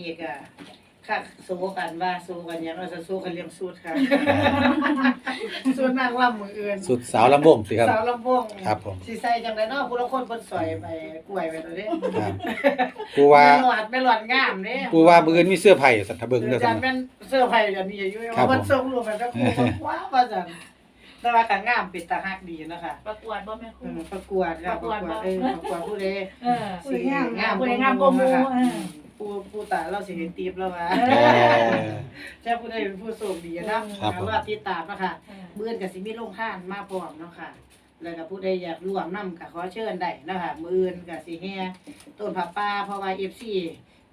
ปานนี้ก็คักสู้กันว่าสู้กันหยังเราจะสู้กันเรื่องสูตรค่ะ สูตรนางล่ำมืออื่นสุดสาวลำวงสิครับ สาวลำวงครับผม สิใส่จังไดเนาะผู้ละคนเพิ่นสอยไปกล้วยไปตัวนี้ครับกูว่าไม่หลอดไม่หลอดงามเด้กูว่ามื้ออื่นมีเสื้อไผ่สัตว์ทะเบิงเด้ออาซั่จานรย์แม่นเสื้อไผ่กันนี่อยู่ครับผมมันส่งรูปไปแล้วกูก็ว้าวว่าจังแต่ว่าก็งามเป็นตาฮักดีเนาะค่ะประกวดบ่แม่คอืรูมประกวดค่ะประกวดเออประกวดผู้ใดเออสิงามงามผู้ใดงามกว่าหมู่ค่ะเออ ผู้ผู้ตาเราสิเห็นตีบแล้วว่าเออเจ้าผู้ใดเป็นผู้โชคดีเนาะครับผมรอติดตามเนาะค่ะเบื้อนก็สิมีลงท่านมาพร้อมเนาะค่ะ แล้วก็ผู้ใดอยากร่วมนํก็ขอเชิญได้เนาะค่ะมื้ออื่นก็สิแห่ต้นผักป่าเพราะว่า FC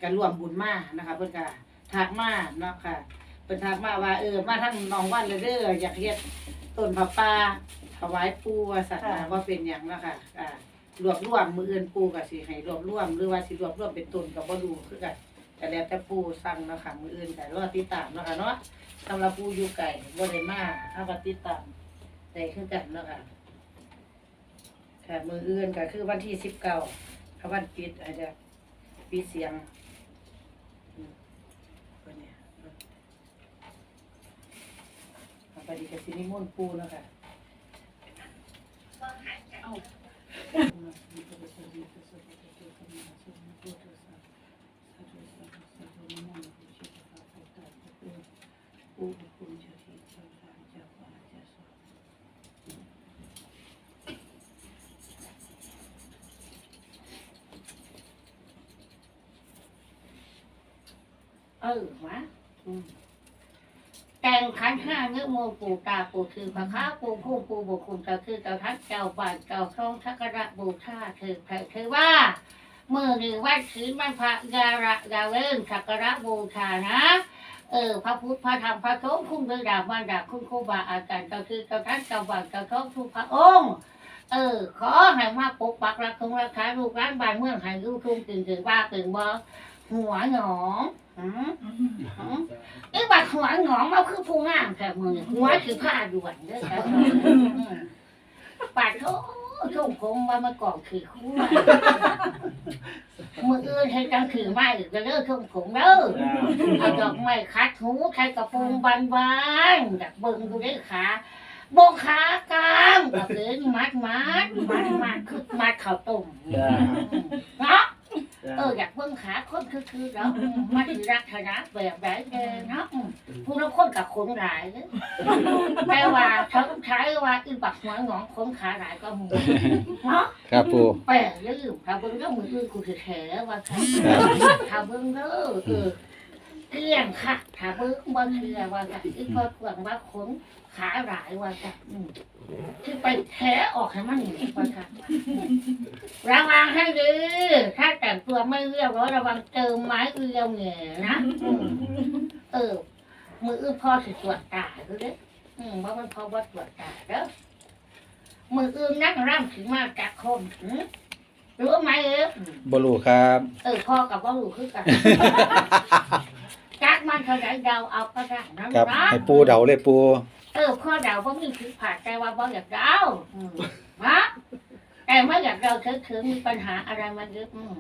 ก็ร่วมบุญมานะคะเพิ่นก็ทักมาเนาะค่ะเพิ่นทักมาว่าเออมาทั้งน้องวันเลยเด้ออยากเฮ็ดต้นผักป่าถวายปู่ว่าสัตว์ค่ะ ว่าเป็นหยังเนาะค่ะอ่า รวบรวมมืออื่นปู่ก็สิให้รวบรวมหรือว่าสิรวบรวมเป็นต้นก็บ่รู้คือกันแต่แล้วแต่ปูสั่งเนาะค่ะมืออื่นก็รอติดตามเนาะค่ะเนาะสำหรับปูอยู่ไกลบ่ได้มาเอาก็ติดตามได้คือกันเนาะค่ะค่ะมืออื่นก็คือวันที่สิบเก้าถ้าวันปิดอาจจะปิดเสียงอืมวันเนี้อาไปดีกับซินิมอนต์ปูนะคะ ปูคุณ แต่งขันห้าเนื้อโมปูตาปูคือพระค้าปูผู้ปูบุคุณก็คือเจ้าทัดเจ้าบานเจ้าทรงทักระบูชาถือแผ่ถือว่าเมื่อหนึ่งวันคืนวันพระยาระยาเลิ่งสักระบูชานะเออพระพุทธพระธรรมพระสงฆ์คุณเบิดามันดาคุณครูบาอาจารย์ก็คือเจ้าทัดเจ้าบานเจ้าทรงทุกพระองค์เออ ขอให้มาปกปักรักคงรักษาลูกร้านบ้านเมืองให้ลูกทุ่งตื่นตื่นว่าตื่นบ่หัวหนอง อืมไอ้บัดหัวหงองมาคือผู้งามแค่มือหัวคือผ้าด่วนเด้อครับปัดโอ้ทุ่งคงว่ามาก่อนคือคู่มืออื่นให้จังถือไม้ก็เลิกทุ่งคงเด้อเอาดอกไม้คัดหูใครกระโปรงบานๆจากเบิ่งดูได้ขาบงขากลางก็คือมัดมัดมัดมัดคือมัดข้าวต้มเนาะ เอออยากเบิ่งขาคนคือคือๆแล้วมาถือรักษณะแบบไหนเด้อเนาะอืมผู้ละคนกับคนหลายเด้อแต่ว่าทั้งใช้ว่าอีบักหัวหงองคนขาหลายก็หมูเนาะครับปูแปลกลืมถ้าเบิ่งแล้วมืออื่นกูถือแถว่าค่ะถ้าเบิ่งเด้อเออ เกลี้ยงค่ะถ้าเบิ่งบ่เชื่อว่าค่ะอีพอทวงว่าคนขาหลายว่าค่ะอืมคือไปแท้ออกให้มันนี่ว่าค่ะระวังให้ดีถ้าแต่งตัวไม่เรียบร้อยระวังเจอไม้เรียวเหง่นะอืมเออมืออื้อพ่อสิตรวจตาดูเด้ออืมว่ามันพอว่าตรวจตาเด้อมืออื้อนั่งร่ำถึงมาจากคมหืมรู้ไหมเออบ่รู้ครับ เออพ่อกับพ่อรู้คือกัน จักมันเท่าไหรเดาเอาก็ได้นะครับนะให้ปูเดาเลยปูเออพ่อเดาว่ามีผิดผาดแต่ว่าพ่ออยากเดาอืมนะแต่ไม่อยากเดาเฉยๆมีปัญหาอะไรมาเยอะอืม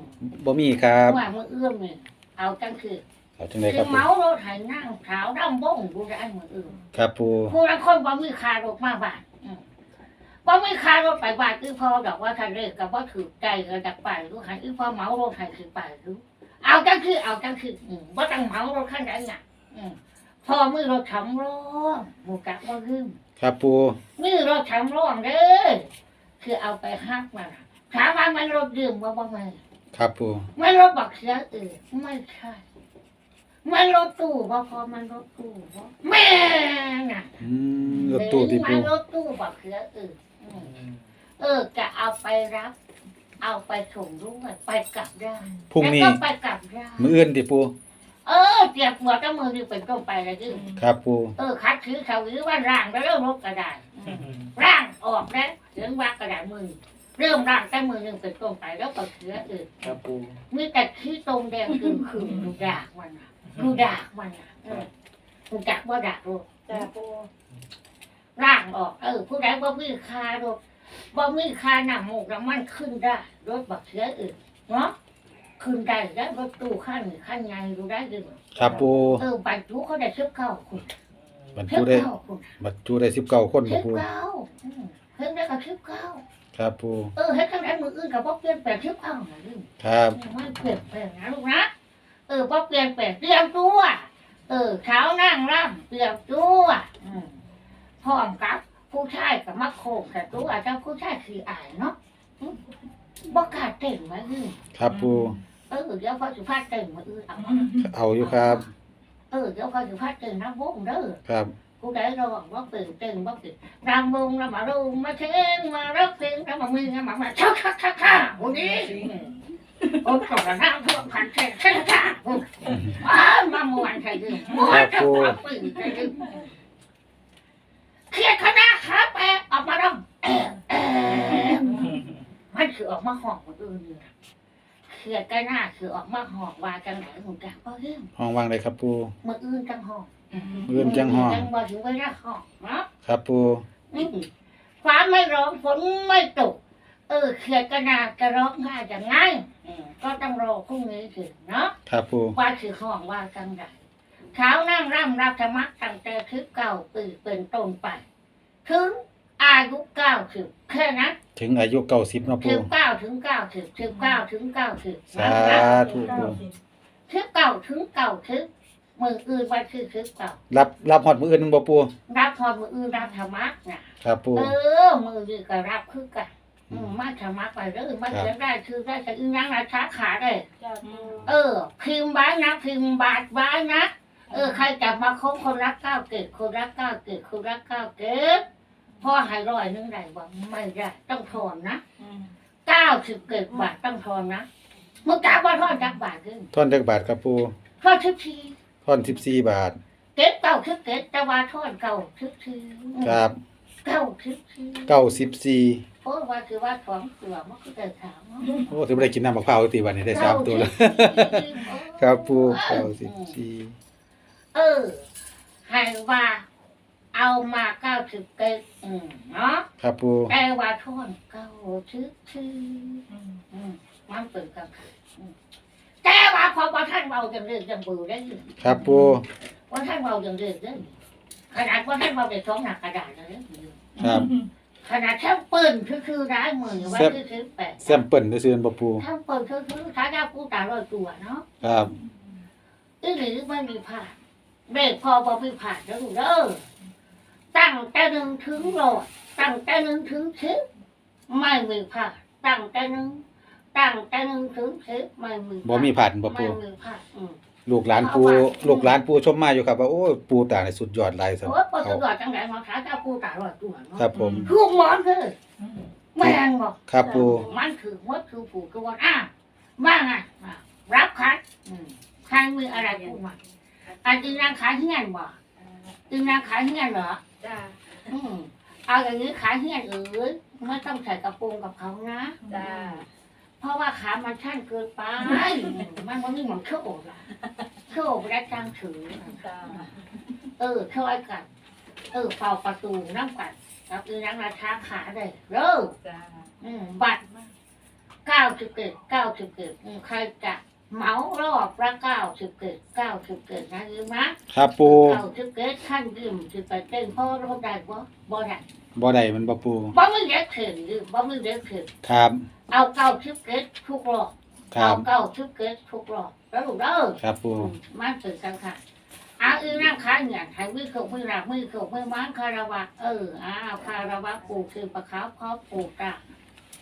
บ่มีครับว่ามือเอื้อมนี่เอาจังคือเอาจังไดคคืรัอบปูเมารถไถนั่งเท้าดำบ้งกูได้มือเอื้อม ครับปูผู้ละคนบ่มีคารถมาบ้านอืมบ่มีคารถไปบ้านคือพอดอกว่าทะเลกับว่าถือใจก็ดักไปรู้หันคือพอเมารถไถคือไปรู้ เอาจังคือเอาจังคืออืมบ่ต้องเมารถขั้นใดน่ะอืมพอมือรถทำร้องหมูกะบ่ลืมครับปูมือรถทำร้องเด้อคือเอาไปฮักมันถามว่ามันรถดื่มบ่บ่แม่ครับปูไม่รถบักเสียเออไม่ใช่ไม่รถตู้บ่พอมันรถตู้บ่แม่น่ะอืมรถตู้ที่ไม่ปูรถตู้บักเสียเอออืมเออจะเอาไปรับ เอาไปส่งด้วยไปกลับได้พรุ่งนี้ แล้วก็ไปกลับได้มื้ออื่นที่ปูเออเจียบหัวกับมือนี่เป็นต้นไปเลยดิครับปูเออคัดถือเขาหรือว่าร่างแล้วเริ่มรถกระดาษอืมร่างออกแล้วถึงว่ากระดาษมือเริ่มร่างแต่มือหนึ่งเป็นต้นไปแล้วก็เสือเออครับปูมีแต่ขี้ตรงแดงคือคือดูดากมันน่ะดูดากมันอะเออดูดักว่าดักรถจ้าปูร่างออกเออผู้ใดบ่มีคารถ บ่มีคาหนังหมูกน้ำมันขึ้นได้รถบักเสืออื่นเนาะขึ้นได้แล้วรถตู้ขั้นขั้นไงดูได้ดึงครับปูเออบัตรทุกเขาได้เชือบเข้าคุณบรรเชืจุอบได้เข้าคุณบรรจุได้สิบเก้าคนเชืบ่อบปูเข้าอืมเพิ่งได้กับเชือบเข้าครับปูเออให้ทั้งนั้นมืออื่นกับพ่อเปลี่ยนแปลงเชือบเข้าหน่อยดึงครับไม่เปลี่ยนแปลงนะลูกนะเออพ่อเปลี่ยนแปลงเตรียมตัวเออเช้านั่งร่ำเตรียมตัวอืมพร้อมกับ ผู้ชายกับมักโคงแต่ตัวอาจจะผู้ชายคืออายเนาะอืมบ่กล้าเต้นมาอือครับปูเออเดี๋ยวพอสุภาพเต้นมาอือเอาเอาอยู่ครับ เออเดี๋ยวพอสุภาพเต้นน้ำวงเด้อครับกูได้ระวังว่าตื่นเต้นว่าตื่นรำวงรำมารุงมาเช่นมารักเพลงรำมามือรำมามาชักชักชักชักวันนี้โอ้ตกระน้ำท่วมขันเช่นชักชักว้าวมาเมื่อวานใครดื่มเมื่อวานจะปรับปืนใครดื่ม เครียดคณะขาแปะออกมาร้องแอบแอบมันคือออกมาหอกคนอื่นอยู่นะเครียดก็น่าคือออกมาหอกว่าจังไหนหมึงจังก็เรื่องห้องวางเลยครับปูมืออื่นจังหอกเอื้อนจังห้องจังบ่ถึงเวลาหอกเนาะครับปูอืมฟ้าไม่ร้องฝนไม่ตก เออเขียดกระนาจะร้องไห้ยังไงอืมก็ต้องรอพรุ่งนี้ถึงเนาะครับปูว่าคือห้องว่าจังใดเช้านั่งร่ำรับธรรมะตั้งแต่คือเก่าปีเป็นต้นไป ถึงอายุเก้าสิบแค่นั้นถึงอายุเก้าสิบเนาะปูสิบเก้าถึงเก้าสิบสิบเก้าถึงเก้าสิบสาธุปูสิบเก้าถึงเก้าสิบมืออื่นวันคือสิบเก้ารับรับฮอดมืออื่นบ่ปูรับพอมืออื่นรับธรรมะน่ะครับปูเออมือดีก็รับคือกันอืมมาธรรมะไปเด้อมาเขียนได้คือได้จะอึ้งนั่งราชาขาได้เออพิมพ์ไว้นะพิมพ์บาทไว้นะ เออใครจับมาคบคนรักเก้าวเกตคนรักเก้าวเกตคนรักเก้าวเกตพ่อใหายร้อยหนึงได้บ่ไม่ได้ต้องทอนนะเก้าสิบเกตบาทต้องทอนนะมึงจับว่าทอนจักบาทขึ้นท่อนจักบาทครับปูทอนทุกทีท่อนสิบสี่บาท เกตเก้าทุกเกตแต่ว่าทอนเก้าทุกทีครับเก้าทุกทีเก้าสิบสี่เพราะว่าคือว่าท้องตัวมันก็เกิดขาวเนาะโอ้ถึงไม่ได้กินน้ำมะพร้าวตีวันนี้ได้สามตัวแล้วครับปูเก้าสิบสี่ เออให้ว่า เอามาเก้าสิบเกตอืมเนาะครับปูแต่ว่าท่อนเก้าชื่อชื่ออืมมันเป็นกันค่ะอืมแต่ว่าพอว่าท่านเราจังเรื่องจังบูได้อยู่ครับปูว่าท่านเราจังเรื่องได้อยู่ขนาดว่าท่านเราไปท้องหนักกระดาษเลยครับขนาดแค่ปืนคือคือร้ายมือไว้คือคือแปะแซมเปิลได้ซื้อบ่ปูถ้าปืนคือคือท้ายาผู้ตาลอยตัวเนาะครับอีหรือไม่มีผ่าน เบรกพอพอพี่ผ่านแล้วลูกเด้อตั้งแต่หนึ่งถึงร้อยตั้งแต่หนึ่งถึงสิบไม่มีผ่านตั้งแต่หนึ่งตั้งแต่หนึ่งถึงสิบไม่มีบ่มีผ่านบ่ไม่ปูมีผ่านอืม ลูกหลานปูลูกหลานปูชมมาอยู่ครับว่าโอ้ยปูตาในสุดยอดหลายสัโอ้ยปวดเขาตลอดจังไหนมาขาถ้าผู้ตาลอยตัวเนาะครับผม ลูกหมอนเลยแม่งบอกครับปู มันคือมดคือผูกตัวอะว่าไงอะรับคัดอืมใครมีอะไรพูดมา อันจริงนางขายเฮี้ยนบ่จริงนางขายเฮี้ยนเหรอจ้าอืมเอาอย่างนี้ขายเฮี้ยนเอ๋ยไม่ต้องใส่กระโปรงกับเขานะ จ้าเพราะว่าขามันชั้นเกินไป มันมันไม่เหมือนเครื่องอบละเครื่องอบและจังถือ จ้าเออช่วยกัน เออเฝ้าประตูน้ำกันแล้วอีนังราชาขาเลยเร็วจ้าอืมบัตรเก้าสิบเกิดเก้าสิบเกิดอืมใครจะ เหมารอบละเก้าสิบเกิดเก้าสิบเกิดนะยืมนะครับปูเก้าสิบเกิดขั้นยืมสิไปเต้นพ่อรถได้บ่บ่ได้บ่ได้มันบ่ปูบ่มีเด็กเถินยืมบ่มีเด็กเถินครับ เอาเก้าสิบเกิดทุกรอบครัเอาบเก้าสิบเกิดทุกรอบแล้วลูกเด้อครับปูอืมมันตื่นกันค่ะอาอีนั่งขายเงียให้มือเขามือหลักมือเขามือม้านคาราวะเอออ้าวคาราวะปูคือประคับพอปูกะ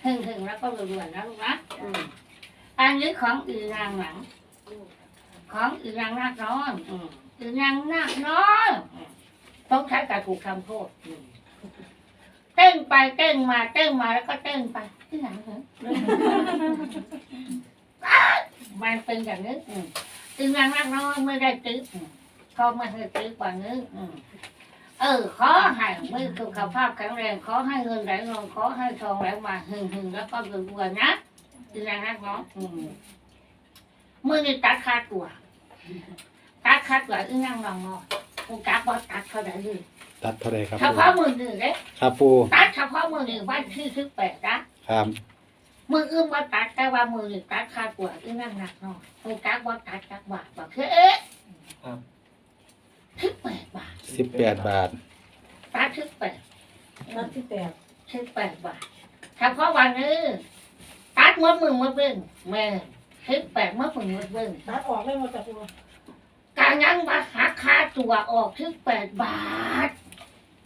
หึ่งหึ่งแล้วก็รวยๆนะลูกนะอืม อันนี้ของอีนางหลัง ของอีนางนาคน้อยอืมอีนางนาคน้อยต้องใช้การถูกทำโทษเต้นไปเต้นมาเต้นมาแล้วก็เต้นไปที่ไหนเหรอมันเป็นอย่างนี้อืมอีนางนาคน้อยไม่ได้ติ๊บอืมเขาไม่ให้ติ๊บกว่านี้เออ ขอให้มือสุขภาพแข็งแรง ขอให้เงินไหลลงขอให้ทองไหลมาหึงหึงแล้วก็รวยๆนะ อีนางนาคน้อยอืมมื่อนี่ตัดค่าตัว ตัดค่าตัวอีนั่งนองนอนกูจักว่าตัดเท่าไหร่เลยตัดเท่าไรครับเฉปูพาะมือหนึ่งเด้ครับปูตัดเฉพาะมือหนึ่งวันที่สิบแปดนะครับมืออื่นว่าตัดแต่ว่ามือนี่ตัดค่าตัวอีนั่งหนักเนาะมือตัดว่าตัดจักบาทบอกคือเอ๊ะครับสิบแปดบาทสิบแปดบาทตัดสิบแปดนัดที่แปดสิบแปดบาทเฉพาะวันนี้ ตัดหมดมือหมดเบิ้งแม่สิบแปดหมดมือหมดเบิ้งนัดออกเลยมาจากปูการยังมาหักค่าตัวออกสิบแปดบาท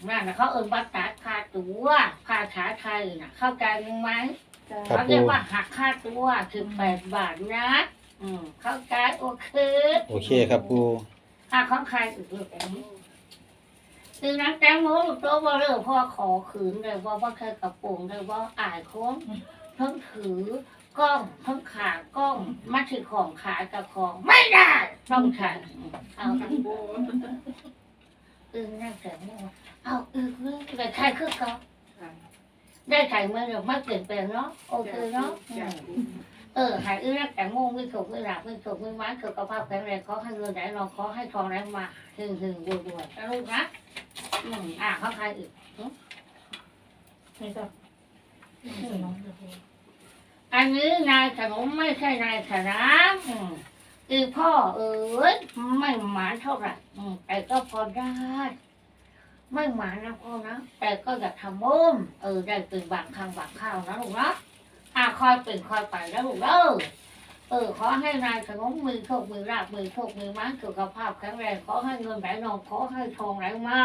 นั่นนะเขาเอิ้นว่าตัดค่าตัวภาษาไทยน่ะเข้าใจไหมครัเขาบเรียกว่าหักค่าตัวคือแปดบาทนะอืมเข้าใจโอเคโอเคครับปูค่าของใครอีกลูกอันนี้คือนักแตงโมลูกโตว่าเรื่องพ่อขอขืนเลยว่าว่าเคยกระโปรงเลยว่าอายโค้ง ทั้งถือกล้องทั้งขากล้องมาถือของขายกับของ ไม่ได้ต้องใช้เอาทั้งโบอึ้งนั่งแต่โมเอาอึ้งเลยแต่ใครคือเขาได้ใครเมื่อเดี๋ยวไม่เปลี่ยนแปลงเนาะโอเคเนาะอืมเออหายอื้อรักแต่งโมงไม่ถูกไม่หลับไม่ถูกไม่ม้าสุขภาพแข็งแรงขอให้เงินไหลรองขอให้ทองไหลมาหึงหึงบัวบัวนะลูกนะอืมอ่าเขาใครอีกไม่ทราบไม่น้องจากปู อันนี้นายขนมไม่ใช่นายขนามอืมคือพ่อเอ๋ยไม่หมานเท่าไหร่แต่ก็พอได้ ไม่หมานนะพ่อนะ แต่ก็อยากทำมุมเออได้เป็นบางครั้งบางข้าวนะลูกนะอาคอยเป็นคอยไปแล้วลูกเด้อเออขอให้นายขนมมือโชคมือราบมือโชคมือม้าสุขภาพแข็งแรงขอให้เงินไหลนองขอให้ทองไหลมา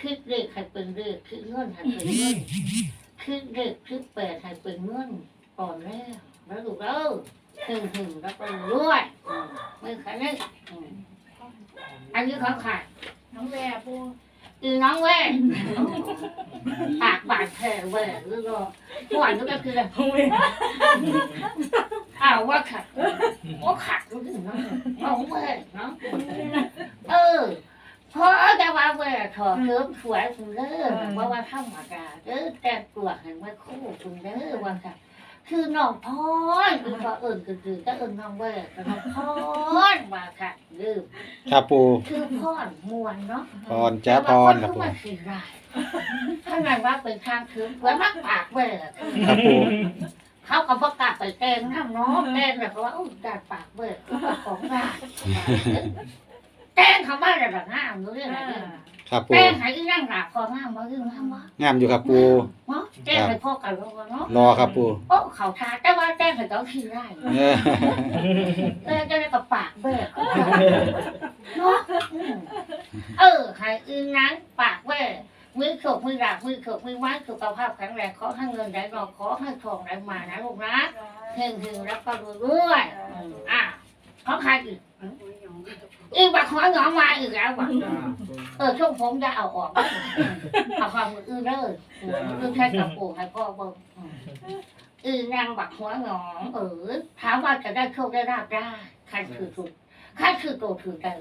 คิดเลขให้เป็นเลขคิดเงินให้เป็นเงิน คิดเลขคิดแปดให้เป็นเงินก่อนแล้วแล้วดูแล้วหึงหึงแล้วก็รวยอืมมือขันนี่อืมอันนี้เขาขายน้องแว่ปูอีน้องเว้ยปากบาดแผลเว้ยหรือก็หวานก็คือน้องแว่อ้าวว่าขัดว่าขัดรู้ถึงเนาะน้องเว้ยเนาะ เออพอจะว่าเวลา ถอดเริ่มสวยคุณเด้อว่าว่าธรรมดาเด้อแต่ตัวเห็นว่าคู่คุณเด้อว่าค่ะคือน้องพรคือพอเอิญคือคือก็เอิญน้องเวลน้องพรว่าค่ะลืมครับปูคือพรมวนเนาะพรจ้าพรครับปูว่านายถ้าไงว่าเป็นทางคือเหมือนมักปากเวลครับปูเขาก็ประกาศไปแกงน้ำเนาะแกงแบบว่าอุ้ยดัดปากเวลของรายแกงเขาบ้านแบบง่ามรู้เรื่องอะไร ครับปูแป้งหายนั่งหลับคองามบ่ยืมงามบ่งามอยู่ครับปูเนาะแป้งให้พ่อกันแล้วเนาะรอครับปูโอ้เขาทาแต่ว่าแป้งให้เขาขี้ได้เออเออจะได้กับปากเบิกเนาะอืมเออใหายอื่นนั้นปากเบิกมือขกมือหลับมือขกมือไม้สุขภาพแข็งแรงขอให้เงินได้รองขอให้ทองได้มานะลูกนะเฮงเฮงแล้วก็รวยรวยอืมอะเขาใครอีก อีกบักหัวหงอมาอีกแล้วบักเออช่วงผมจะเอาออกเอาความมืออื่นเลยอือแค่กับปู่ให้พ่อเบิ่งอือนางบักหัวหงองเออถามว่าจะได้โชคได้ราบได้ใครคือถูกใครคือโตถือได้